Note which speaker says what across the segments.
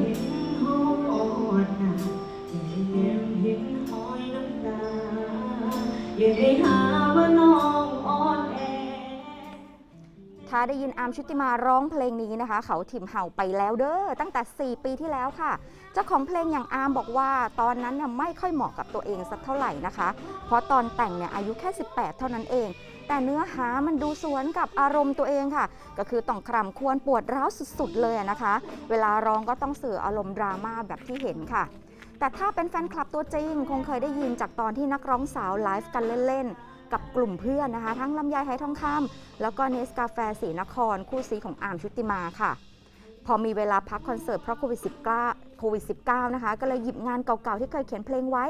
Speaker 1: เห็นห้องอ่อนน่ะอย่าได้เห็นเห็นหอยน้ำตา อย่าได้หาว่าน้
Speaker 2: ได้ยินอาร์มชุติมาร้องเพลงนี้นะคะ เขาถิ่มเห่าไปแล้วเด้อตั้งแต่ 4 ปีที่แล้วค่ะ เจ้าของเพลงอย่างอาร์มบอกว่า ตอนนั้นเนี่ยไม่ค่อยเหมาะกับตัวเองสักเท่าไหร่นะคะ เพราะตอนแต่งเนี่ยอายุแค่ 18 เท่านั้นเอง แต่เนื้อหามันดูสวนกับอารมณ์ตัวเองค่ะ ก็คือต้องคร่ำควรปวดร้าวสุดๆเลยนะคะ เวลาร้องก็ต้องสื่ออารมณ์ดราม่าแบบที่เห็นค่ะแต่ถ้าเป็นแฟนคลับตัวจริง คงเคยได้ยินจากตอนที่นักร้องสาวไลฟ์กันเล่นๆ กับกลุ่มเพื่อนนะคะ ทั้งลำไยไหทองคำแล้วก็เนสกาแฟสีนคร คู่ซีของอาร์มชุติมาค่ะ พอมีเวลาพักคอนเสิร์ตเพราะโควิด -19 โควิด -19 นะคะ ก็เลยหยิบงานเก่าๆ ที่เคยเขียนเพลงไว้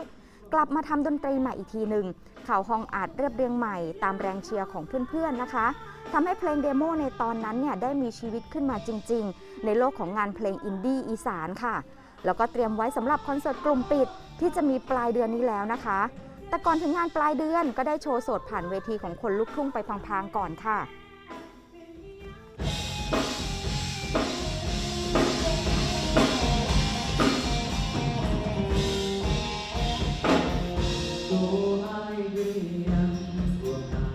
Speaker 2: กลับมาทำดนตรีใหม่อีกทีหนึ่งเข่าห้องอัดเรียบเรียงใหม่ ตามแรงเชียร์ของเพื่อนๆนะคะทำให้เพลงเดโมในตอนนั้นเนี่ยได้มีชีวิตขึ้นมาจริง ๆ ในโลกของงานเพลงอินดี้อีสานค่ะแล้วก็เตรียมไว้สำหรับคอนเสิร์ตกลุ่มปิดที่จะมีปลายเดือนนี้แล้วนะคะ แต่ก่อนถึงงานปลายเดือนก็ได้โชว์สดผ่านเวทีของคนลุกทุ่งไปพลางๆก่อนค่ะ
Speaker 1: ตัวไอเดียตัวตา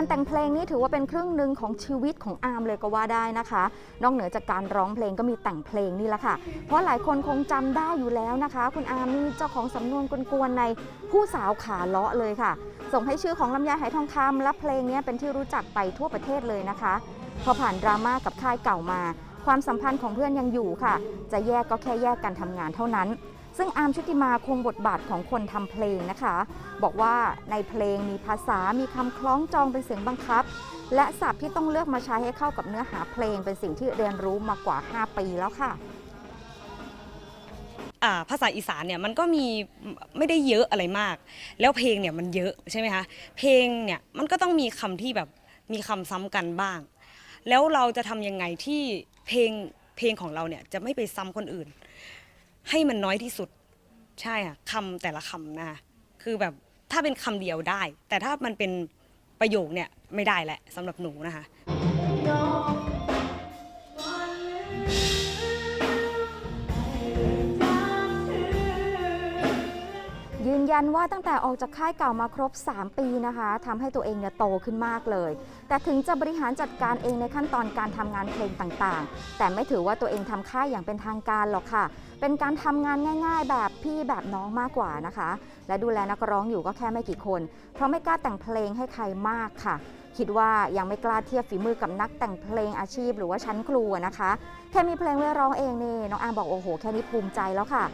Speaker 1: าน
Speaker 2: แต่งเพลงนี้ถือว่าเป็นครึ่งหนึ่งของชีวิตของอาร์มเลยก็ว่าได้นะคะ นอกเหนือจากการร้องเพลงก็มีแต่งเพลงนี่แหละค่ะ เพราะหลายคนคงจำได้อยู่แล้วนะคะ คุณอาร์มนี่เจ้าของสำนวนกวนๆในผู้สาวขาเลาะเลยค่ะ ส่งให้ชื่อของลำไยไหทองคำและเพลงนี้เป็นที่รู้จักไปทั่วประเทศเลยนะคะ พอผ่านดราม่ากับค่ายเก่ามา ความสัมพันธ์ของเพื่อนยังอยู่ค่ะ จะแยกก็แค่แยกกันทำงานเท่านั้น ซึ่งอาร์มชุติมาคงบทบาทของคนทำเพลงนะคะ บอกว่าในเพลงมีภาษามีคำคล้องจองเป็นเสียงบังคับ และศัพท์ที่ต้องเลือกมาใช้ให้เข้ากับเนื้อหาเพลงเป็นสิ่งที่เรียนรู้มากว่า 5 ปีแล้วค่ะ
Speaker 3: ภาษาอีสานเนี่ยมันก็มีไม่ได้เยอะอะไรมาก แล้วเพลงเนี่ยมันเยอะใช่ไหมคะเพลงเนี่ยมันก็ต้องมีคำที่แบบมีคำซ้ำกันบ้าง แล้วเราจะทำยังไงที่เพลงเพลงของเราเนี่ยจะไม่ไปซ้ำคนอื่น ให้มันน้อยที่สุด ใช่ค่ะคำแต่ละคำนะคะคือแบบถ้าเป็นคำเดียวได้ แต่ถ้ามันเป็นประโยคเนี่ยไม่ได้แหละสำหรับหนูนะคะ
Speaker 2: นยันว่าตั้งแต่ออกจากค่ายเก่ามาครบ 3 ปีนะคะทำให้ตัวเองเนี่ยโตขึ้นมากเลย แต่ถึงจะบริหารจัดการเองในขั้นตอนการทำงานเพลงต่างๆ แต่ไม่ถือว่าตัวเองทำค่ายอย่างเป็นทางการหรอกค่ะ เป็นการทำงานง่ายๆ แบบพี่แบบน้องมากกว่านะคะ และดูแลนักร้องอยู่ก็แค่ไม่กี่คน เพราะไม่กล้าแต่งเพลงให้ใครมากค่ะคิดว่ายังไม่กล้าเทียบฝีมือกับนักแต่งเพลงอาชีพ หรือว่าชั้นครูนะคะ แค่มีเพลงไว้ร้องเองนี่น้องอาร์มบอกโอ้โห แค่นี้ภูมิใจแล้วค่ะ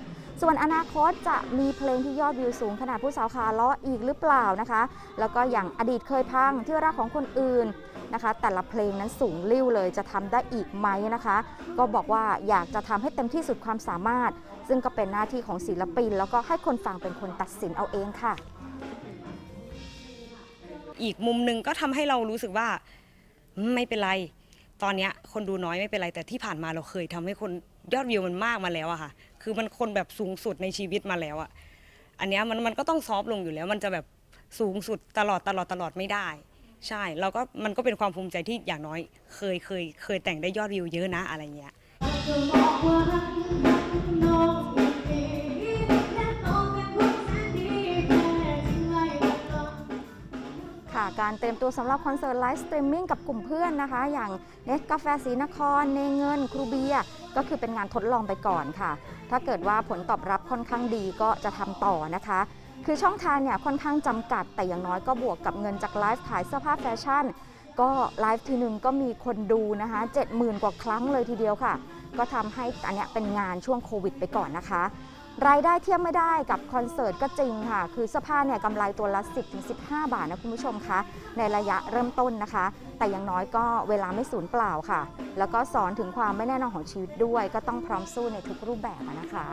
Speaker 2: ส่วนอนาคตจะมีเพลงที่ยอดวิวสูงขนาดผู้สาวขาล้ออีกหรือเปล่านะคะ แล้วก็อย่างอดีตเคยพังที่รักของคนอื่นนะคะ แต่ละเพลงนั้นสูงลิ่วเลยจะทำได้อีกไหมนะคะ ก็บอกว่าอยากจะทำให้เต็มที่สุดความสามารถ ซึ่งก็เป็นหน้าที่ของศิลปิน แล้วก็ให้คนฟังเป็นคนตัดสินเอาเองค่ะ
Speaker 3: อีกมุมหนึ่งก็ทำให้เรารู้สึกว่าไม่เป็นไร ตอนนี้คนดูน้อยไม่เป็นไรแต่ที่ผ่านมาเราเคยทำให้คนยอดวิวมันมากมาแล้วอะค่ะ คือมันคนแบบสูงสุดในชีวิตมาแล้วอะอันเนี้ยมันมันก็ต้องซอฟต์ลงอยู่แล้ว มันจะแบบสูงสุดตลอดตลอดตลอดไม่ได้ ใช่เราก็มันก็เป็นความภูมิใจที่อย่างน้อย เคยเคยเคยแต่งได้ยอดวิวเยอะนะอะไรเงี้ย
Speaker 1: จะบอกว่ารัก กา
Speaker 2: รเตรียมตัวสำหรับคอนเสิร์ตไลฟ์สตรีมมิ่งกับกลุ่มเพื่อนนะคะ อย่างเนสกาแฟสีนคร เนเงิน ครูเบียก็คือเป็นงานทดลองไปก่อนค่ะ ถ้าเกิดว่าผลตอบรับค่อนข้างดีก็จะทำต่อนะคะ คือช่องทางเนี่ยค่อนข้างจำกัด แต่อย่างน้อยก็บวกกับเงินจากไลฟ์ขายเสื้อผ้าแฟชั่น ก็ไลฟ์ทีหนึ่งก็มีคนดูนะคะ70,000 กว่าครั้งเลยทีเดียวค่ะ ก็ทำให้อันเนี้ยเป็นงานช่วงโควิดไปก่อนนะคะ รายได้เทียบไม่ได้กับคอนเสิร์ตก็จริงค่ะ คือเสื้อผ้าเนี่ยกำไรตัวละ 10-15 บาทนะคุณผู้ชมคะในระยะเริ่มต้นนะคะ แต่อย่างน้อยก็เวลาไม่สูญเปล่าค่ะ แล้วก็สอนถึงความไม่แน่นอนของชีวิตด้วย ก็ต้องพร้อมสู้ในทุกรูปแบบนะคะ